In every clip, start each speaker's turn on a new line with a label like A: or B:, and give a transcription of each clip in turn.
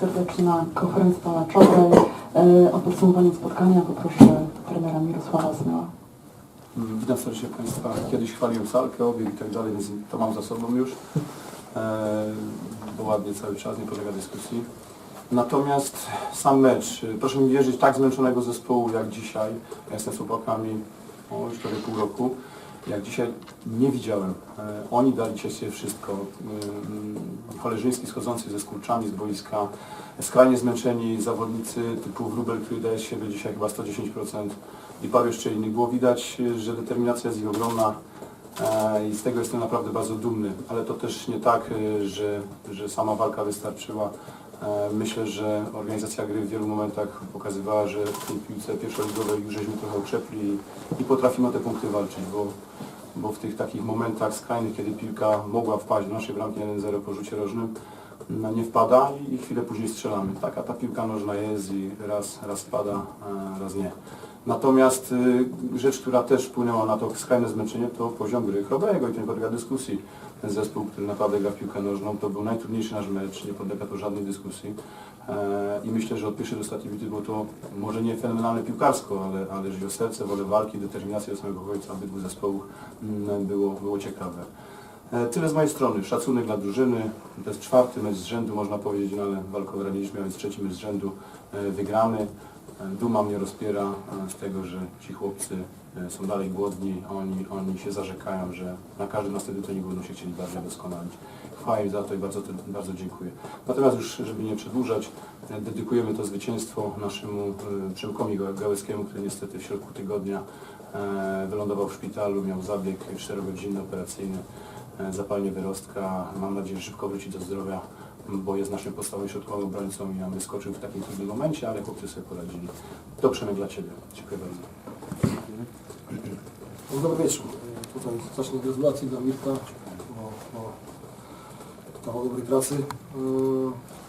A: serdecznie na konferencji. E, O podsumowanie spotkania poproszę trenera Mirosława Zmyła.
B: Witam serdecznie Państwa. Kiedyś chwaliłem salkę, obieg i tak dalej, więc to mam za sobą już. E, Bo ładnie cały czas, nie podlega dyskusji. Natomiast sam mecz, proszę mi wierzyć, tak zmęczonego zespołu jak dzisiaj, ja jestem z chłopakami o, już prawie pół roku, jak dzisiaj nie widziałem. E, Oni dali dzisiaj wszystko. Mm, Cholerzyński schodzący ze skurczami z boiska, skrajnie zmęczeni zawodnicy typu Wróbel, który daje z siebie dzisiaj chyba 110% i paru jeszcze innych. Było widać, że determinacja jest ich ogromna e, i z tego jestem naprawdę bardzo dumny, ale to też nie tak, e, że, że sama walka wystarczyła. E, Myślę, że organizacja gry w wielu momentach pokazywała, że w tej piłce pierwszoligowej już żeśmy trochę okrzepli i potrafimy o te punkty walczyć, bo, bo w tych takich momentach skrajnych, kiedy piłka mogła wpaść do naszej bramki 1-0 po rzucie rożnym, no nie wpada i chwilę później strzelamy. Taka ta piłka nożna jest i raz, raz wpada, e, raz nie. Natomiast y, rzecz, która też wpłynęła na to skrajne zmęczenie, to poziom gry Chrobego i to nie podlega dyskusji. Ten zespół, który naprawdę gra w piłkę nożną, to był najtrudniejszy nasz mecz, nie podlega to żadnej dyskusji. E, I myślę, że od pierwszej do ostatniej bity było to może nie fenomenalne piłkarsko, ale, ale jeżeli o serce, wolę walki, determinację do samego końca obydwu zespołów mm, było, było ciekawe. E, Tyle z mojej strony. Szacunek dla drużyny. To jest czwarty mecz z rzędu, można powiedzieć, no ale walkę wygraliśmy, a więc trzeci mecz z rzędu e, wygrany. E, Duma mnie rozpiera z tego, że ci chłopcy są dalej głodni, oni, oni się zarzekają, że na każdym następnym treningu będą się chcieli bardziej doskonalić. Chwała im za to i bardzo, bardzo dziękuję. Natomiast już, żeby nie przedłużać, e, dedykujemy to zwycięstwo naszemu e, Przemkowi Gałeckiemu, który niestety w środku tygodnia e, wylądował w szpitalu, miał zabieg 4-godzinny operacyjny, e, zapalenie wyrostka. Mam nadzieję, że szybko wróci do zdrowia, bo jest naszym podstawowym środkowym obrońcą i nam wyskoczył w takim trudnym momencie, ale chłopcy sobie poradzili. To Przemek dla Ciebie. Dziękuję bardzo.
C: No, Dobry wieczór. E, Tutaj zacznę gratulacje dla Mirka, bo, bo kawał dobrej pracy.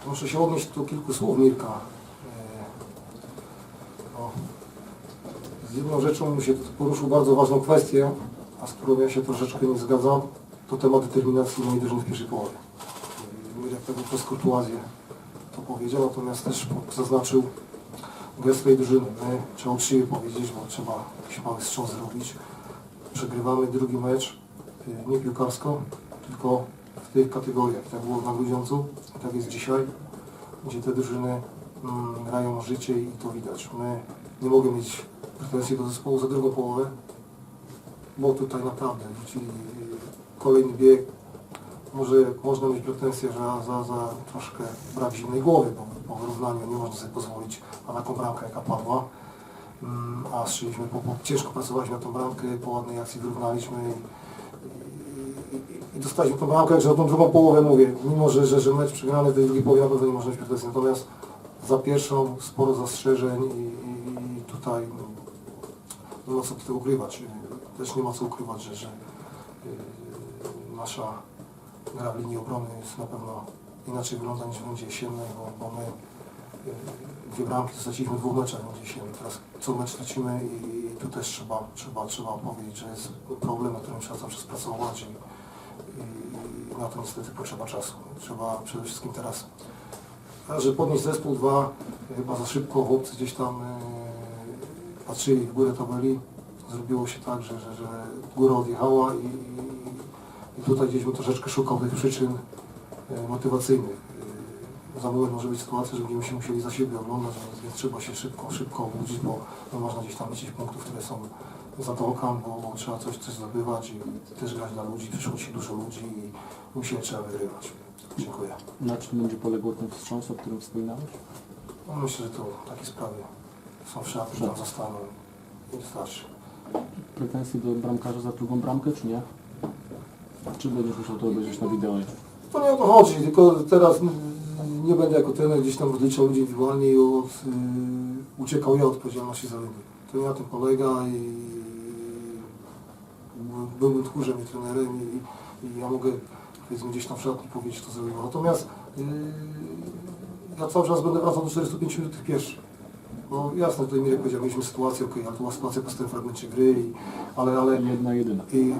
C: E, Muszę się odnieść do kilku słów Mirka. E, o, Z jedną rzeczą się poruszył bardzo ważną kwestię, a z którą ja się troszeczkę nie zgadzam, to temat determinacji mojej drużyny w pierwszej połowie. E, Mirek pewnie przez kurtuazję to powiedział, natomiast też zaznaczył gest swojej drużyny. My trzeba uczciwie powiedzieć, bo trzeba jakiś mały strzał zrobić. Przegrywamy drugi mecz, y, nie piłkarsko, tylko w tych kategoriach. Tak było na Grudziądzu, tak jest dzisiaj, gdzie te drużyny mm, grają życie i to widać. My nie mogę mieć pretensji do zespołu za drugą połowę, bo tutaj naprawdę wrócili y, kolejny bieg. Może można mieć pretensje że za, za troszkę brak zimnej głowy, bo po wyrównaniu nie można sobie pozwolić na taką bramkę jaka padła. A strzeliśmy, po, po, ciężko pracowaliśmy na tą bramkę, po ładnej akcji wyrównaliśmy i, i, i dostaliśmy tą bramkę, że o tą drugą połowę mówię, mimo że, że, że mecz przegrany w tej drugiej połowie na nie można mieć pretensji, natomiast za pierwszą sporo zastrzeżeń i, i, i tutaj no, nie ma co tutaj ukrywać. Też nie ma co ukrywać, że, że yy, nasza gra w linii obrony jest na pewno inaczej wygląda niż w jesiennej, bo, bo my yy, dwie bramki straciliśmy dwóch meczach rundzie jesiennej. Teraz co mecz tracimy i, tu też trzeba, trzeba, trzeba powiedzieć, że jest problem, na którym trzeba cały czas pracować i, i, i na to niestety potrzeba czasu. Trzeba przede wszystkim teraz że podnieść zespół 2 chyba za szybko chłopcy gdzieś tam yy, patrzyli w górę tabeli. Zrobiło się tak, że, że, że góra odjechała i, i, i tutaj gdzieś bym troszeczkę szukał przyczyn yy, motywacyjnych. Za moment może być sytuacja, że będziemy się musieli za siebie oglądać, więc, więc trzeba się szybko, szybko obudzić, bo nie można gdzieś tam liczyć punktów, które są za dołkam, bo, bo trzeba coś, coś zdobywać i też grać dla ludzi, przyszło się dużo ludzi i musimy trzeba wygrywać. Dziękuję.
D: Na czym będzie poległ ten wstrząs, o którym wspominałeś?
C: No, myślę, że to takie sprawy są w szafie, tam zostaną i wystarczy.
D: Pretensje do bramkarza za drugą bramkę, czy nie? Czy będziesz musiał to obejrzeć na wideo?
C: To nie o to chodzi, tylko teraz nie będę jako trener gdzieś tam odliczał ludzi indywidualnie i od, y, uciekał ja od odpowiedzialności za wynik. To na tym polega i byłbym tchórzem i trenerem i, i ja mogę powiedzmy gdzieś tam w szatni powiedzieć, to zrobiło. Natomiast y, ja cały czas będę wracał do 45 minut tych pierwszych. No jasne, tutaj Mirek powiedział, mieliśmy sytuację, okej, ale to była sytuacja po tym fragmencie gry, i, ale, ale
D: Jedna, jedyna.
C: i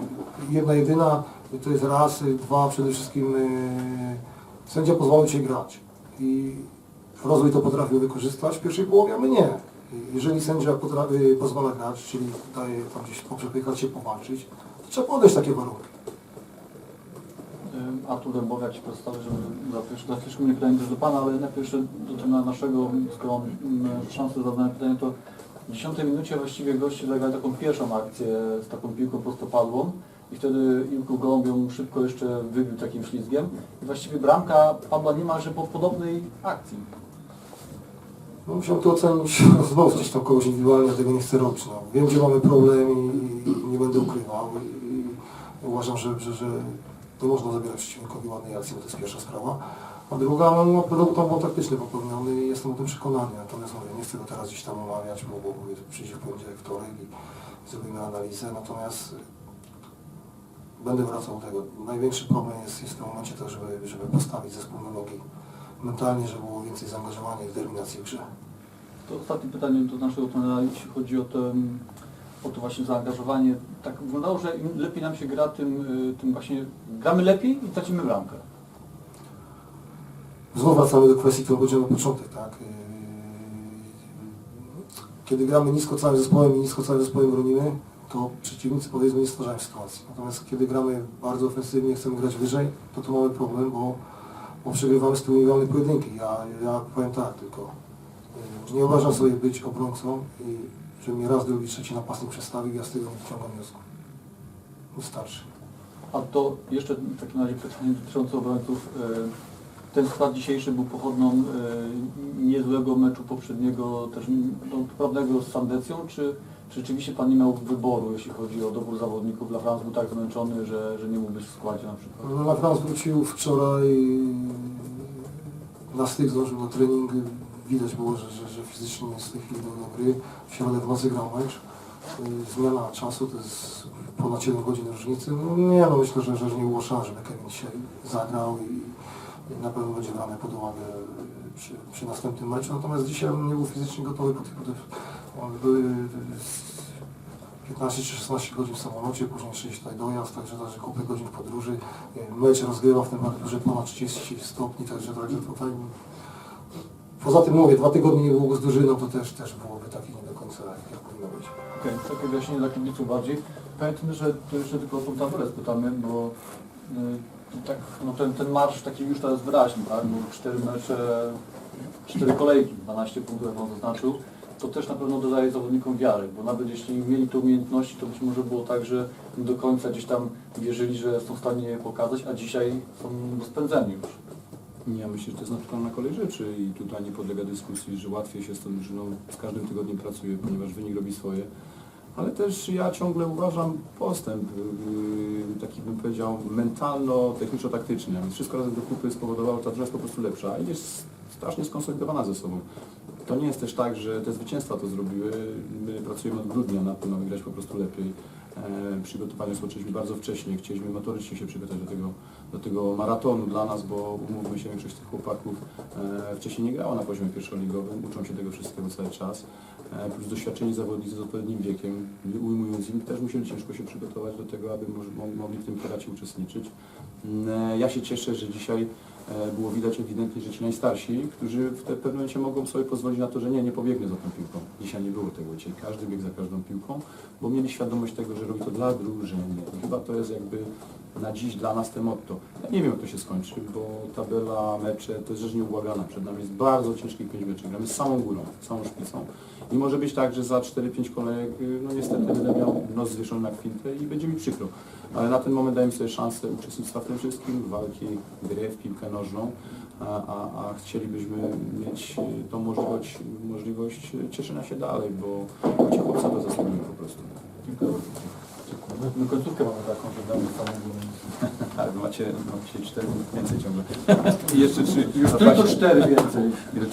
C: jedna jedyna, to jest raz, dwa, przede wszystkim y, sędzia pozwolił Cię grać. I rozwój to potrafił wykorzystać w pierwszej połowie, a my nie. Jeżeli sędzia potrafi, pozwala grać, czyli daje tam gdzieś poprzepychać się, powalczyć, to trzeba podejść takie warunki.
E: Artur Dębowiak Ci przedstawię, żeby za pierwsze, za chwileczkę mnie pytanie też do Pana, ale najpierw jeszcze do tego naszego, skoro mam szansę zadania pytania, to w 10 minucie właściwie goście zagrali taką pierwszą akcję z taką piłką prostopadłą i wtedy Ilku Gołąbią szybko jeszcze wybił takim ślizgiem i właściwie bramka padła niemalże po podobnej akcji.
C: No, musiałem to ocenić znowu gdzieś tam kogoś indywidualnie, tego nie chcę robić. No. Wiem, gdzie mamy problem i, i nie będę ukrywał. I, i uważam, że, że, że nie można zabierać przeciwnikowi ładnej akcji, bo to jest pierwsza sprawa. A druga, no, no produkt był taktyczny popełniony i jestem o tym przekonany. Natomiast mówię, nie chcę go teraz gdzieś tam omawiać, bo, bo mówię, przyjdzie w poniedziałek, wtorek i zrobimy analizę. Natomiast będę wracał do tego. Największy problem jest, jest w tym momencie to, żeby, żeby postawić zespół na nogi mentalnie, żeby było więcej zaangażowania i determinacji w grze.
E: To ostatnie pytanie do naszego trenera, jeśli chodzi o to, o to właśnie zaangażowanie. Tak wyglądało, że im lepiej nam się gra, tym, y, tym właśnie gramy lepiej i tracimy bramkę.
C: Znów wracamy do kwestii, którą powiedziałem na początek, tak? Yy, Kiedy gramy nisko całym zespołem i nisko całym zespołem bronimy, to przeciwnicy powiedzmy nie stwarzają sytuacji. Natomiast kiedy gramy bardzo ofensywnie, chcemy grać wyżej, to tu mamy problem, bo, bo przegrywamy z tymi indywidualne pojedynki. Ja, ja powiem tak tylko, yy, nie uważam sobie być obrońcą i że mnie raz, drugi, trzeci napastnik przestawił, ja z tego nie wyciągam wniosku. Wystarczy.
E: A to jeszcze w takim razie pytanie dotyczące obrońców. E, Ten skład dzisiejszy był pochodną e, niezłego meczu poprzedniego, też no, poprawnego z Sandecją, czy rzeczywiście Pan nie miał wyboru, jeśli chodzi o dobór zawodników? Dla Franz był tak zmęczony, że, że nie mógł być w składzie na przykład.
C: No, Na Franz wrócił wczoraj na styk, zdążył na trening. Widać było, że, że, że fizycznie jest w tej chwili do gry. W środę w nocy grał mecz. Y, Zmiana czasu to jest ponad 7 godzin różnicy. No nie, no myślę, że, że nie było żeby Kevin dzisiaj zagrał i, na pewno będzie brane pod uwagę przy, przy następnym meczu. Natomiast dzisiaj on nie był fizycznie gotowy po tych, po tych były y, 15 czy 16 godzin w samolocie, później 6 tutaj dojazd, także także kupę godzin podróży. Y, Mecz rozgrywa w temperaturze ponad 30 stopni, także także tutaj Poza tym mówię, dwa tygodnie nie było z drużyną, to też, też byłoby takie nie do końca jak, powinno być.
E: Okej, takie wyjaśnienie dla kibiców bardziej. Pamiętam, że to jeszcze tylko o tą spytamy, bo y, tak, no ten, ten marsz taki już teraz wyraźny, tak? Bo cztery mecze, cztery kolejki, 12 punktów, jak on zaznaczył, to też na pewno dodaje zawodnikom wiary, bo nawet jeśli mieli te umiejętności, to być może było tak, że nie do końca gdzieś tam wierzyli, że są w stanie je pokazać, a dzisiaj są rozpędzeni już.
B: Ja myślę, że to jest naturalna kolej rzeczy i tutaj nie podlega dyskusji, że łatwiej się z tą drużyną z każdym tygodniem pracuje, ponieważ wynik robi swoje. Ale też ja ciągle uważam postęp, yy, taki bym powiedział mentalno-techniczo-taktyczny, a więc wszystko razem do kupy spowodowało, ta drużyna jest po prostu lepsza i jest strasznie skonsolidowana ze sobą. To nie jest też tak, że te zwycięstwa to zrobiły. My pracujemy od grudnia na tym, aby grać po prostu lepiej. E, Przygotowania rozpoczęliśmy bardzo wcześnie. Chcieliśmy motorycznie się przygotować do tego, do tego maratonu dla nas, bo umówmy się, większość tych chłopaków e, wcześniej nie grała na poziomie pierwszoligowym, uczą się tego wszystkiego cały czas. E, Plus doświadczeni zawodnicy z odpowiednim wiekiem, nie ujmując im, też musieli ciężko się przygotować do tego, aby mogli w tym karacie uczestniczyć. Mm, Ja się cieszę, że dzisiaj było widać ewidentnie, że ci najstarsi, którzy w pewnym momencie mogą sobie pozwolić na to, że nie, nie pobiegnę za tą piłką. Dzisiaj nie było tego, dzisiaj każdy biegł za każdą piłką, bo mieli świadomość tego, że robi to dla drużyny. Chyba to jest jakby na dziś dla nas te motto. Ja nie wiem, jak to się skończy, bo tabela, mecze to jest rzecz nieubłagana. Przed nami jest bardzo ciężkich pięć meczów. Gramy z samą górą, całą szpicą. I może być tak, że za 4-5 kolejek, no niestety będę miał nos zwieszony na kwintę i będzie mi przykro. Ale na ten moment dajemy sobie szansę uczestnictwa w tym wszystkim, walki, gry w piłkę nożną, a, a, a chcielibyśmy mieć y, tą możliwość, możliwość cieszenia się dalej, bo ci to zasługują po prostu.
E: Bardzo. My końcówkę mamy taką, że damy samą górę.
B: Tak, macie, macie cztery więcej ciągle. I jeszcze trzy.
E: Już tylko cztery więcej.
B: Ile-